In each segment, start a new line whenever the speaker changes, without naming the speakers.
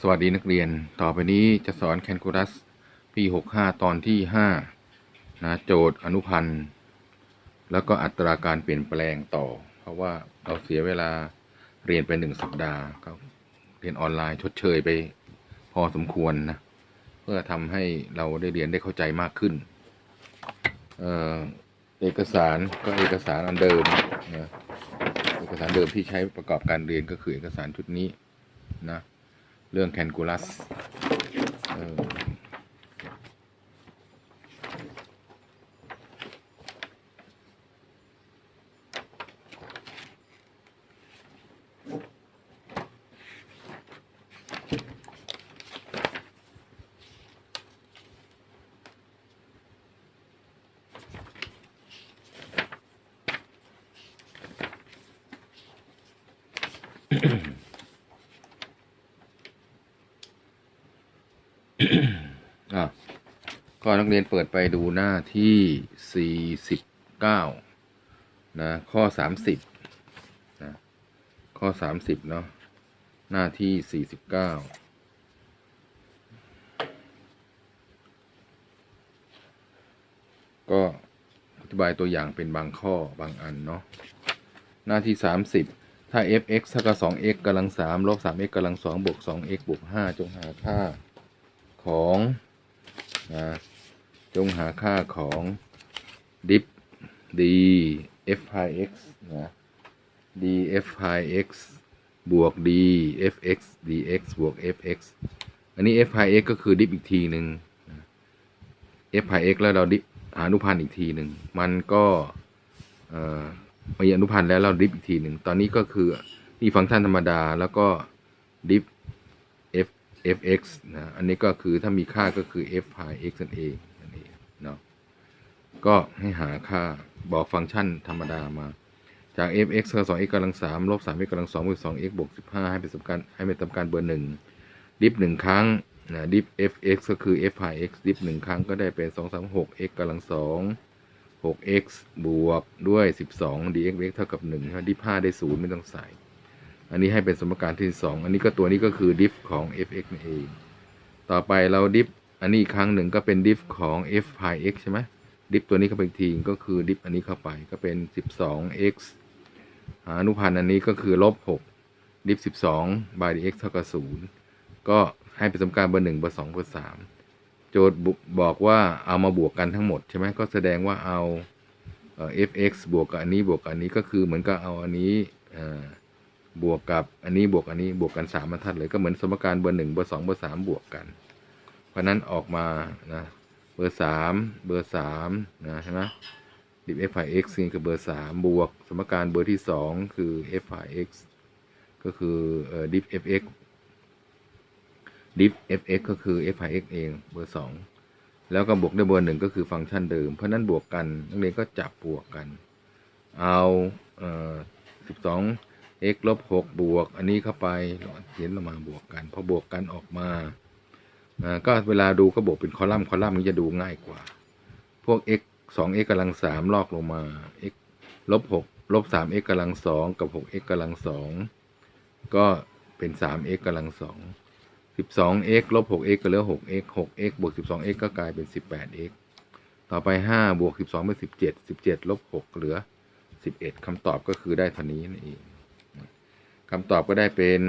สวัสดีนักเรียน ต่อไปนี้จะสอนแคลคูลัสปีหกห้าตอนที่ห้านะโจทย์อนุพันธ์ แล้วก็อัตราการเปลี่ยนแปลงต่อ เพราะว่าเราเสียเวลาเรียนไปหนึ่งสัปดาห์ก็เรียนออนไลน์ชดเชยไปพอสมควรนะ เพื่อทำให้เราได้เรียนได้เข้าใจมากขึ้น เออเอกสารก็เอกสารอันเดิมนะเอกสารเดิมที่ใช้ประกอบการเรียนก็คือเอกสารชุดนี้นะ เรื่องแคนกูลัสเออ อะก็นักเรียนเปิดไปดูหน้าที่สี่สิบเก้านะ ข้อสามสิบนะ ข้อสามสิบเนาะ หน้าที่สี่สิบเก้าก็อธิบายตัวอย่างเป็นบางข้อบางอันเนาะหน้าที่สามสิบถ้า f(x) เท่ากับ 2x กำลัง3ลบ 3x กำลัง2บวก 2x บวก 5 จงหาค่าของ นะจงหาค่าของ dip d f pi x นะ d f pi x บวก d fx dx บวก fx อันนี้ f pi x ก็คือ dip อีกทีหนึ่ง f pi x แล้วเรา dip หาอนุพันธ์อีกทีหนึ่ง มันก็เอ่อมีอนุพันธ์แล้วเราดิฟอีกทีหนึ่ง ตอนนี้ก็คือนี่ฟังก์ชันธรรมดาแล้วก็ดิฟ fx นะอันนี้ก็คือถ้ามีค่าก็คือ f pi x นั่นเองนั่นเองเนาะก็ให้หาค่าบอกฟังก์ชันธรรมดามา จาก fx คือ 2x กำลัง3ลบ 3x กำลัง2บวก 2x บวก15 ให้เป็นสมการให้เป็นสมการเบอร์หนึ่งดิฟหนึ่งครั้งนะดิฟ fx ก็คือ f pi x ดิฟหนึ่งครั้งก็ได้เป็น 2 3 6 x กำลัง2 6x บวกด้วย 12 dx เท่ากับ1นะดิฟ5ได้ 0 ไม่ต้องใส่ อันนี้ให้เป็นสมการที่ 2 อันนี้ก็ตัวนี้ก็คือดิฟของ fx นั่นเอง ต่อไปเราดิฟอันนี้อีกครั้งหนึ่งก็เป็นดิฟของ f pi x ใช่ไหมดิฟตัวนี้เข้าไปทีก็คือดิฟอันนี้เข้าไปก็เป็น 12x หาอนุพันธ์อันนี้ก็คือลบ6ดิฟ12 by dx เท่ากับ0ก็ให้เป็นสมการเบอร์1เบอร์2เบอร์3โจทย์บอกว่าเอามาบวกกันทั้งหมดใช่ไหมก็แสดงว่าเอา fx บวกกับอันนี้บวกกับอันนี้ก็คือเหมือนกับเอาอันนี้อ่อ บวกกับอันนี้บวกอันนี้บวกกันสามบรรทัดเลยก็เหมือนสมการเบอร์หนึ่งเบอร์สองเบอร์สามบวกกัน เพราะนั้นออกมานะเบอร์สามเบอร์สามนะใช่ไหมดิฟ f i x นี่คือเบอร์สามบวก สมการเบอร์ที่สองคือ f i x ก็คือเอ่อ diff fx diff fx ก็คือ f i x เองเบอร์สองแล้วก็บวกด้วยเบอร์หนึ่งก็คือฟังก์ชันเดิม เพราะนั้นบวกกันนักเรียนก็จับบวกกัน เอาเอ่อสิบสอง x ลบหกบวก อันนี้เข้าไปเขียนออกมาบวกกันพอบวกกันออกมาก็เวลาดูก็บวกเป็นคอลัมน์คอลัมน์นี้จะดูง่ายกว่า พวก x สอง x กำลังสามลอกลงมา x ลบหกลบสาม x กำลังสองกับหก x กำลังสองก็เป็นสาม x กำลังสองสิบสอง x ลบหก x ก็เหลือหก x หก x บวกสิบสอง x ก็กลายเป็นสิบแปด x ต่อไปห้าบวกสิบสองเป็นสิบเจ็ดสิบเจ็ดลบหกเหลือสิบเอ็ดคำตอบก็คือได้เท่านี้นั่นเอง คำตอบก็ได้เป็น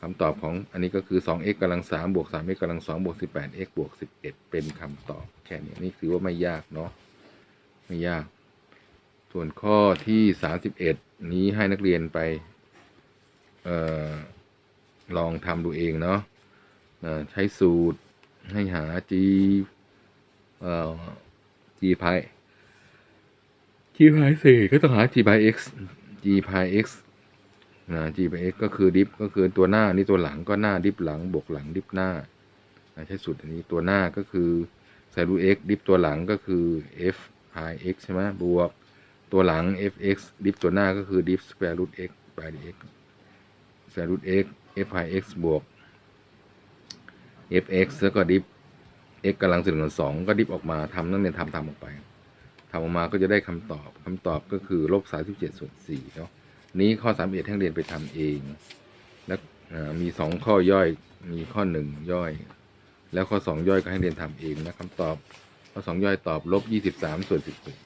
คำตอบของอันนี้ก็คือ 2x กำลัง3บวก 3x กำลัง2บวก 18x บวก 11 เป็นคำตอบแค่นี้นี่คือว่าไม่ยากเนาะไม่ยาก ส่วนข้อที่ 31 นี้ให้นักเรียนไปออลองทำดูเองเนาะใช้สูตรให้หา g g พาย g พายสี่ก็ต้องหา g พาย x g พาย x นะ g ไป x ก็คือดิฟก็คือตัวหน้านี่ตัวหลังก็หน้าดิฟหลังบวกหลังดิฟหน้านะใช้สูตรอันนี้ตัวหน้าก็คือใส่รูท x ดิฟตัวหลังก็คือ f pi x ใช่ไหมบวกตัวหลัง fx ดิฟตัวหน้าก็คือดิฟ square root x by dx square root x f pi x บวก fx แล้วก็ดิฟ x กำลังส่วนสองก็ดิฟออกมาทำนั่นเนี่ยทำทำออกไปทำออกมาก็จะได้คำตอบคำตอบก็คือลบสามสิบเจ็ดส่วนสี่เนาะ นี้ข้อสามเอ็ดให้เรียนไปทำเอง แล้วมีสองข้อย่อยมีข้อหนึ่งย่อย แล้วข้อสองย่อยก็ให้เรียนทำเองนะคำตอบ ข้อสองย่อยตอบลบยี่สิบสามส่วนสิบหก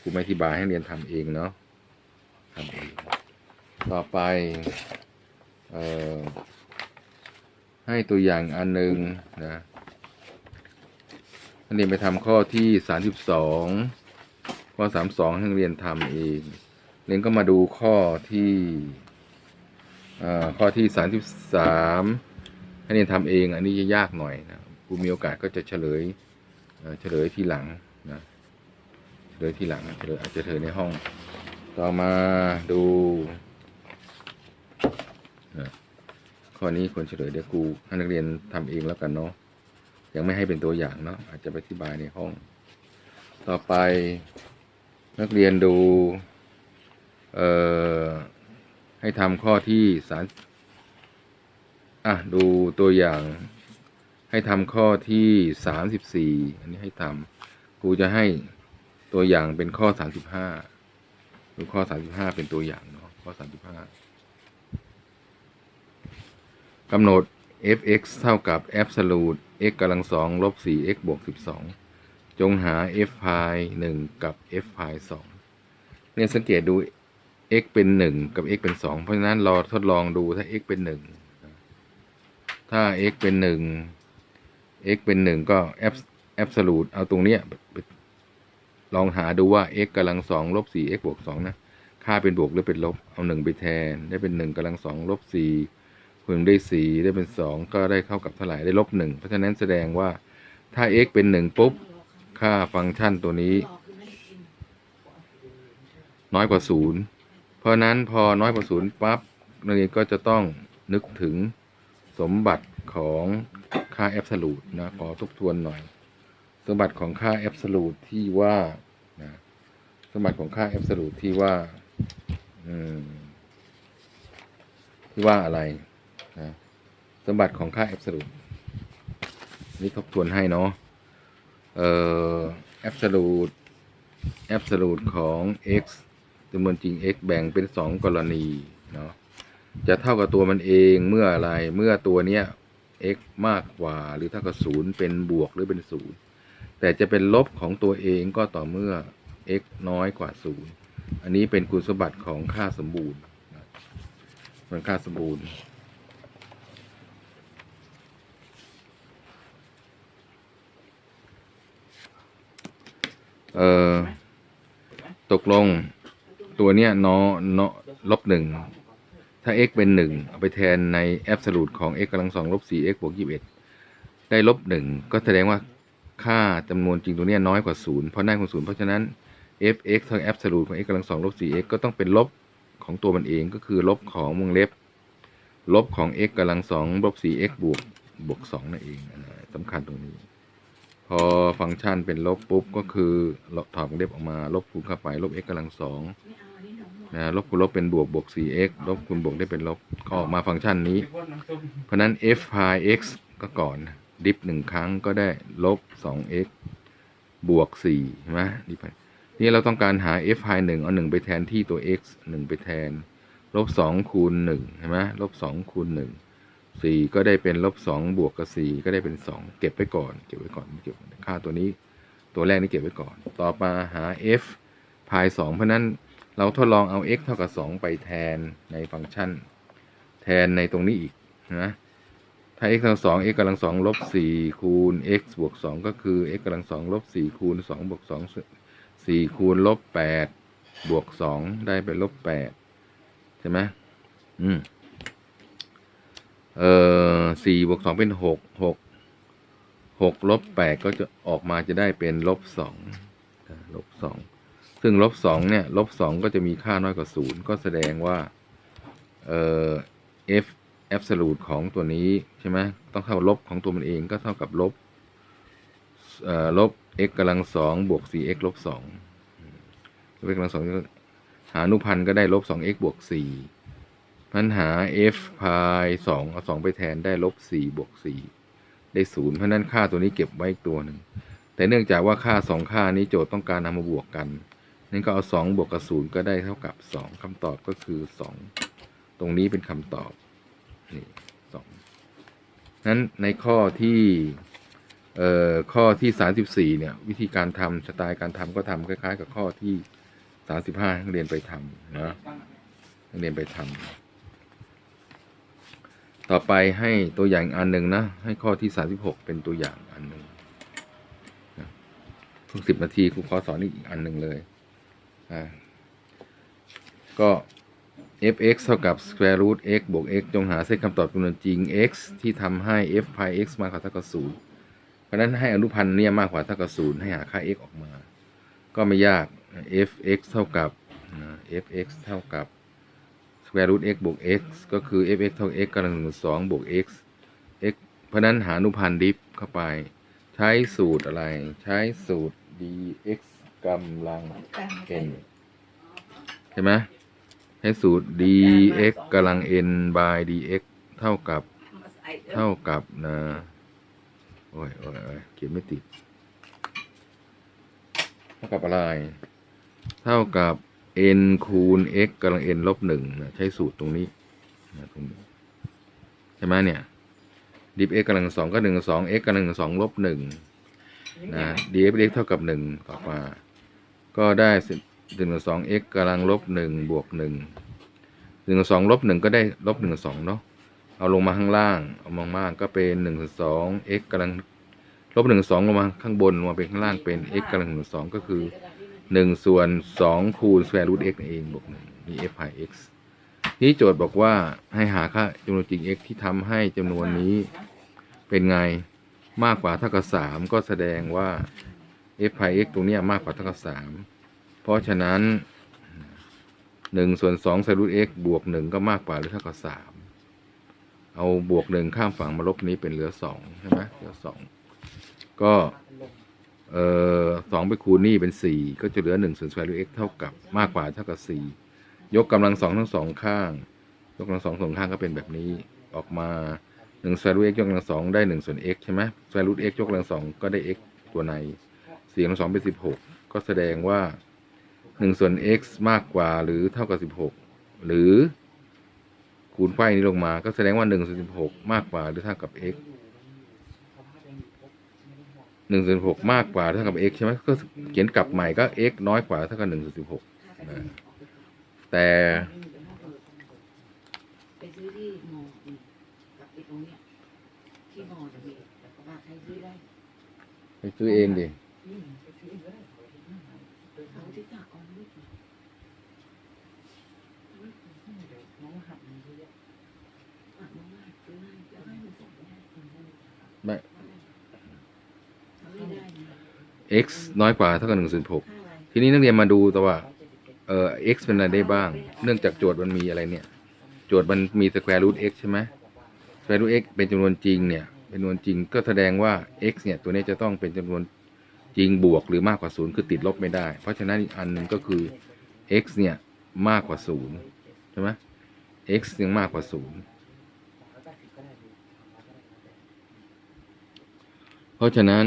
ครูไม่อธิบายให้เรียนทำเองเนาะทำเองต่อไปเอ่อให้ตัวอย่างอันหนึ่งนะนักเรียนไปทำข้อที่สามสิบสองข้อสามสองให้เรียนทำเอง เรียนก็มาดูข้อที่อ่อข้อที่สามสิบสามให้เรียนทำเอง อันนี้จะยากหน่อยนะครูมีโอกาสก็จะเฉลยเฉลยทีหลังนะเฉลยทีหลังเฉลยอาจจะเฉลยในห้อง ต่อมาดูนะข้อนี้ควรเฉลยเดี๋ยวครูให้นักเรียนทำเองแล้วกันเนาะยังไม่ให้เป็นตัวอย่างเนาะอาจจะไปอธิบายในห้อง ต่อไปนักเรียนดู ให้ทำข้อที่สามอะ ดูตัวอย่าง ให้ทำข้อที่สามสิบสี่อันนี้ให้ทำครูจะให้ตัวอย่างเป็นข้อสามสิบห้าดูข้อสามสิบห้าเป็นตัวอย่างเนาะข้อสามสิบห้ากำหนด f(x) เท่ากับ absolute x กำลังสองลบสี่ x บวกสิบสองจงหา f พายหนึ่งกับ f พายสองเรียสังเกตดู x เป็นหนึ่งกับ x เป็นสองเพราะฉะนั้นเราทดลองดูถ้า x เป็นหนึ่งถ้า x เป็นหนึ่ง x เป็นหนึ่งก็ absolute เอาตรงเนี้ยลองหาดูว่า x กำลังสองลบสี่ x บวกสองนะ ค่าเป็นบวกหรือเป็นลบ เอาหนึ่งไปแทน ได้เป็นหนึ่งกำลังสองลบสี่คูณได้สี่ได้เป็นสองก็ได้เข้ากับเท่าไหร่ได้ลบหนึ่งเพราะฉะนั้นแสดงว่าถ้า x เป็นหนึ่งปุ๊บ ค่าฟังก์ชันตัวนี้ น้อยกว่าศูนย์ เพราะนั้นพอน้อยกว่าศูนย์ปั๊บนักเรียนก็จะต้องนึกถึงสมบัติของค่าแอบสูตนะขอทบทวนหน่อย สมบัติของค่าแอบสูตที่ว่านะสมบัติของค่าแอบสูตที่ว่าอืมที่ว่าอะไรนะสมบัติของค่าแอบสูตนี่ทบทวนให้เนาะเอ่อ absolute absolute ของ x จำนวนจริง x แบ่งเป็นสองกรณีเนาะจะเท่ากับตัวมันเองเมื่ออะไรเมื่อตัวเนี้ย x มากกว่าหรือเท่ากับศูนย์เป็นบวกหรือเป็นศูนย์แต่จะเป็นลบของตัวเองก็ต่อเมื่อ x น้อยกว่าศูนย์อันนี้เป็นคุณสมบัติของค่าสมบูรณ์เป็นค่าสมบูรณ์เอ่อตกลง ตัวเนี้ยนอนอลบหนึ่งถ้า x เป็นหนึ่งเอาไปแทนใน absolute ของ x กำลังสองลบสี่ x บวกยี่สิบเอ็ดได้ลบหนึ่งก็แสดงว่าค่าจำนวนจริงตัวเนี้ยน้อยกว่าศูนย์เพราะน้อยกว่าศูนย์เพราะฉะนั้น f(x) เท่า absolute ของ x กำลังสองลบสี่ x ก็ต้องเป็นลบของตัวมันเองก็คือลบของวงเล็บ ลบของ x กำลังสองลบสี่ x บวกบวกสองนั่นเองอ่าสำคัญตรงนี้ พอฟังก์ชันเป็นลบปุ๊บก็คือถอดวงเล็บออกมา ลบคูณเข้าไป ลบ x กำลังสอง นะลบคูณลบเป็นบวกบวก 4x ลบคูณบวกได้เป็นลบก็ออกมาฟังก์ชันนี้ เพราะนั้น f pi x ก็ก่อน ดิฟหนึ่งครั้งก็ได้ลบ 2x บวก4ใช่ไหมดิฟไปนี่เราต้องการหา f pi 1 เอา 1 ไปแทนที่ตัว x 1 ไปแทน ลบ 2 คูณ1ใช่ไหมลบ 2 คูณ 1 4 ก็ได้เป็นลบ 2 บวกกับ 4 ก็ได้เป็น 2 เก็บไว้ก่อน เก็บไว้ก่อนเก็บค่าตัวนี้ ตัวแรกนี่เก็บไว้ก่อน ต่อมาหา f pi 2เพราะนั้น เราทดลองเอา x เท่ากับ 2 ไปแทนในฟังก์ชัน แทนในตรงนี้อีกนะ ถ้า x กำลังสอง x กำลังสองลบสี่คูณ x บวกสองก็คือ x กำลังสองลบสี่คูณสองบวกสองสี่คูณลบแปดบวกสองได้เป็นลบแปดใช่ไหมอืม เอ่อสี่บวกสองเป็นหกหกหกลบแปดก็จะออกมาจะได้เป็นลบสองลบสอง ซึ่งลบสองเนี่ยลบสองก็จะมีค่าน้อยกว่าศูนย์ก็แสดงว่า เอ่อ f absolute ของตัวนี้ ใช่ไหมต้องเท่าลบของตัวมันเองก็เท่ากับลบเอ่อลบ x กำลังสองบวก 4x ลบสองลบ x กำลังสองหาอนุพันธ์ก็ได้ลบ 2x บวก4ปัญหา f พาย2เอา2ไปแทนได้ลบ4บวก4ได้0เพราะฉะนั้นค่าตัวนี้เก็บไว้อีกตัวหนึ่งแต่เนื่องจากว่าค่า 2 ค่านี้โจทย์ต้องการนำมาบวกกัน นั่นก็เอา 2 บวกกับ0ก็ได้เท่ากับ 2คำตอบก็คือ 2 ตรงนี้เป็นคำตอบ นี่สองนั้นในข้อที่เอ่อข้อที่สามสิบสี่เนี่ย วิธีการทำสไตล์การทำก็ทำคล้าย ๆ กับข้อที่สามสิบห้านักเรียนไปทำนะนักเรียนไปทำต่อไปให้ตัวอย่างอันหนึ่งนะ ให้ข้อที่สามสิบหกเป็นตัวอย่างอันหนึ่งทุกสิบนาทีครูขอสอนอีกอันหนึ่งเลย ก็ f(x) เท่ากับ square root x บวก x จงหาเส้นคำตอบจำนวนจริง x ที่ทำให้ f pi x มากกว่าเท่ากับศูนย์เพราะนั้นให้อนุพันธ์เนี่ยมากกว่าเท่ากับศูนย์ให้หาค่า x ออกมา ก็ไม่ยาก f(x) เท่ากับ f(x) เท่ากับ square root x บวก x ก็คือ f(x) เท่ากับ x กำลังหนึ่งสองบวก x x เพราะฉะนั้นหาอนุพันธ์ดิฟเข้าไป ใช้สูตรอะไร ใช้สูตร dx กำลัง n ใช่ไหมให้สูตร dx กำลัง n by dx เท่ากับ เท่ากับนะ โอ้ยโอ้ยโอ้ยเขียนไม่ติด เท่ากับอะไร เท่ากับ n คูณ x กำลัง n ลบหนึ่งนะใช้สูตรตรงนี้นะตรงนี้ ใช่ไหมเนี่ย ดิฟ x กำลังสองก็หนึ่งสอง x กำลังสองลบหนึ่งนะ df x เท่ากับหนึ่งต่อมา ก็ได้หนึ่งสอง x กำลังลบหนึ่งบวกหนึ่งหนึ่งสองลบหนึ่งก็ได้ลบหนึ่งสองเนาะเอาลงมาข้างล่าง เอามางๆก็เป็นหนึ่งส่วนสอง x กำลังลบหนึ่งสองลงมาข้างบนลงมาเป็นข้างล่างเป็น x กำลังหนึ่งสองก็คือหนึ่งส่วนสองคูณ square root x นั่นเองบวกหนึ่งมี f pi x นี่โจทย์บอกว่าให้หาค่าจำนวนจริง x ที่ทำให้จำนวนนี้เป็นไงมากกว่าเท่ากับสามก็แสดงว่า f pi x ตรงนี้มากกว่าเท่ากับสามเพราะฉะนั้นหนึ่งส่วนสอง square root x บวกหนึ่งก็มากกว่าหรือเท่ากับสามเอาบวกหนึ่งข้ามฝั่งมาลบนี้เป็นเหลือสองใช่ไหมเหลือสองก็เอ่อสองไปคูณนี่เป็นสี่ก็จะเหลือหนึ่งส่วนสแควร์รูท x เท่ากับมากกว่าเท่ากับสี่ยกกำลังสองทั้งสองข้าง ยกกำลังสองสองข้างก็เป็นแบบนี้ออกมาหนึ่งสแควร์รูท x ยกกำลังสองได้หนึ่งส่วน x ใช่ไหมสแควร์รูท x ยกกำลังสองก็ได้ x ตัวใน สี่กำลังสองเป็นสิบหกก็แสดงว่าหนึ่งส่วน x มากกว่าหรือเท่ากับสิบหกหรือคูณไขว้นี้ลงมาก็แสดงว่าหนึ่งส่วนสิบหกมากกว่าหรือเท่ากับ x หนึ่งส่วนหกมากกว่าหรือเท่ากับ x ใช่ไหมก็เขียนกลับใหม่ก็ x น้อยกว่าเท่ากับหนึ่งส่วนสิบหกนะแต่
ไปซื้อที่มออืมกับไอ้ตรงเนี่ไป
ซื้อเองดิ
อืมไปซื้อเองก็ได้เอาที่ตากเอาไม่ถูกน้องหัดมันซื้ออะน้องหัดซื้อให้แล้วให้มันส่งไปให้คนนั้น
ไม่ x น้อยกว่าเท่ากับหนึ่งส่วนหกทีนี้นักเรียนมาดูแต่ว่าเอ่อ x เป็นอะไรได้บ้าง เนื่องจากโจทย์มันมีอะไรเนี่ย โจทย์มันมี square root x ใช่ไหม square root x เป็นจำนวนจริงเนี่ยเป็นจำนวนจริงก็แสดงว่า x เนี่ยตัวนี้จะต้องเป็นจำนวน จริงบวกหรือมากกว่าศูนย์คือติดลบไม่ได้ เพราะฉะนั้นอีกอันหนึ่งก็คือ x เนี่ยมากกว่าศูนย์ใช่ไหม x ยังมากกว่าศูนย์เพราะฉะนั้น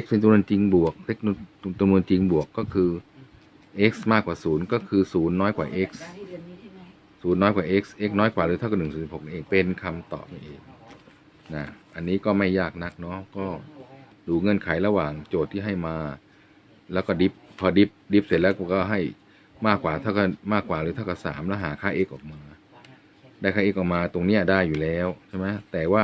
x เป็นจำนวนจริงบวก x จำนวนจริงบวกก็คือ x มากกว่าศูนย์ก็คือศูนย์น้อยกว่า x
ได้ที่เดือนนี้ใช่ไหม
ศูนย์น้อยกว่า x x น้อยกว่าหรือเท่ากับหนึ่งส่วนสิบหกเองเป็นคำตอบนี่เองนะอันนี้ก็ไม่ยากนักเนาะก็ ดูเงื่อนไขระหว่างโจทย์ที่ให้มา แล้วก็ดิฟพอดิฟดิฟเสร็จแล้วก็ให้มากกว่าเท่ากับมากกว่าหรือเท่ากับสามแล้วหาค่า x ออกมา ได้ค่า x ออกมาตรงเนี้ยได้อยู่แล้วใช่ไหมแต่ว่า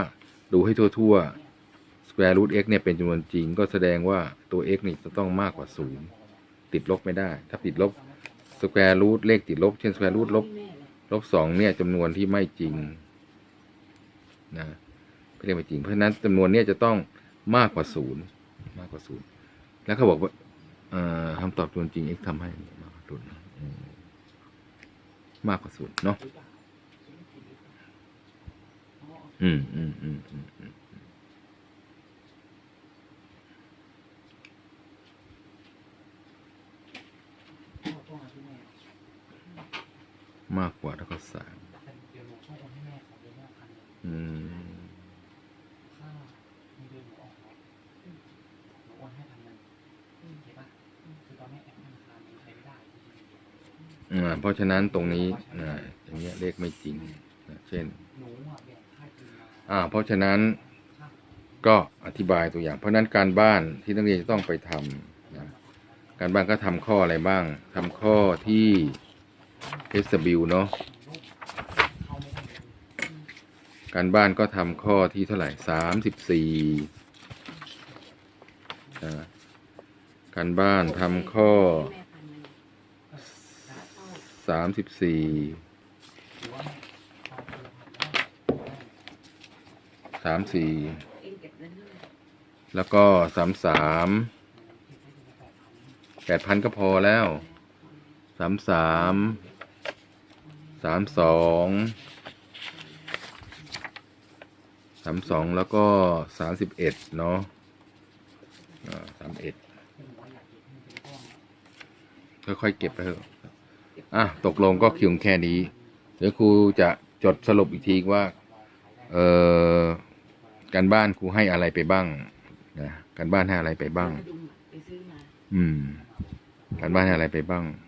ดูให้ทั่วๆ square root x เนี่ยเป็นจำนวนจริง ก็แสดงว่าตัว x นี่จะต้องมากกว่าศูนย์ติดลบไม่ได้ ถ้าติดลบ square root เลขติดลบ เช่น square root ลบ
ล
บสองเนี่ยจำนวนที่ไม่จริงนะไม่เรียกไม่จริง เพราะฉะนั้นจำนวนเนี้จะต้อง มากกว่าศูนย์มากกว่าศูนย์แล้วเขาบอกว่าคำตอบจำนวจริง x ทำให้มากกว่าศูนย์มมากกว่าศูนย์เนาะอืมอืมอืมอืมอืมมากกว่าเท่ากับสามอืม อ่า เพราะฉะนั้นตรงนี้นะอย่างเงี้ยเลขไม่จริงนะเช่นอ่าเพราะฉะนั้นก็อธิบายตัวอย่าง เพราะนั้นการบ้านที่นักเรียนจะต้องไปทำนะการบ้านก็ทำข้ออะไรบ้างทำข้อที่ SW เนาะการบ้านก็ทำข้อที่เท่าไหร่สามสิบสี่นะการบ้านทำข้อ สามสิบสี่สามสี่แล้วก็สามสามแปดพันก็พอแล้วสามสามสามสองสามสองแล้วก็สามสิบเอ็ดเนาะสามเอ็ดค่อยๆเก็บไปเถอะ อะตกลงก็คิวแค่นี้ เดี๋ยวครูจะจดสรุปอีกทีว่า เอ่อการบ้านครูให้อะไรไปบ้างนะการบ้านให้อะไรไปบ้าง
กระดุมอะไปซื้อมา
อืม การบ้านให้อะไรไปบ้าง
เ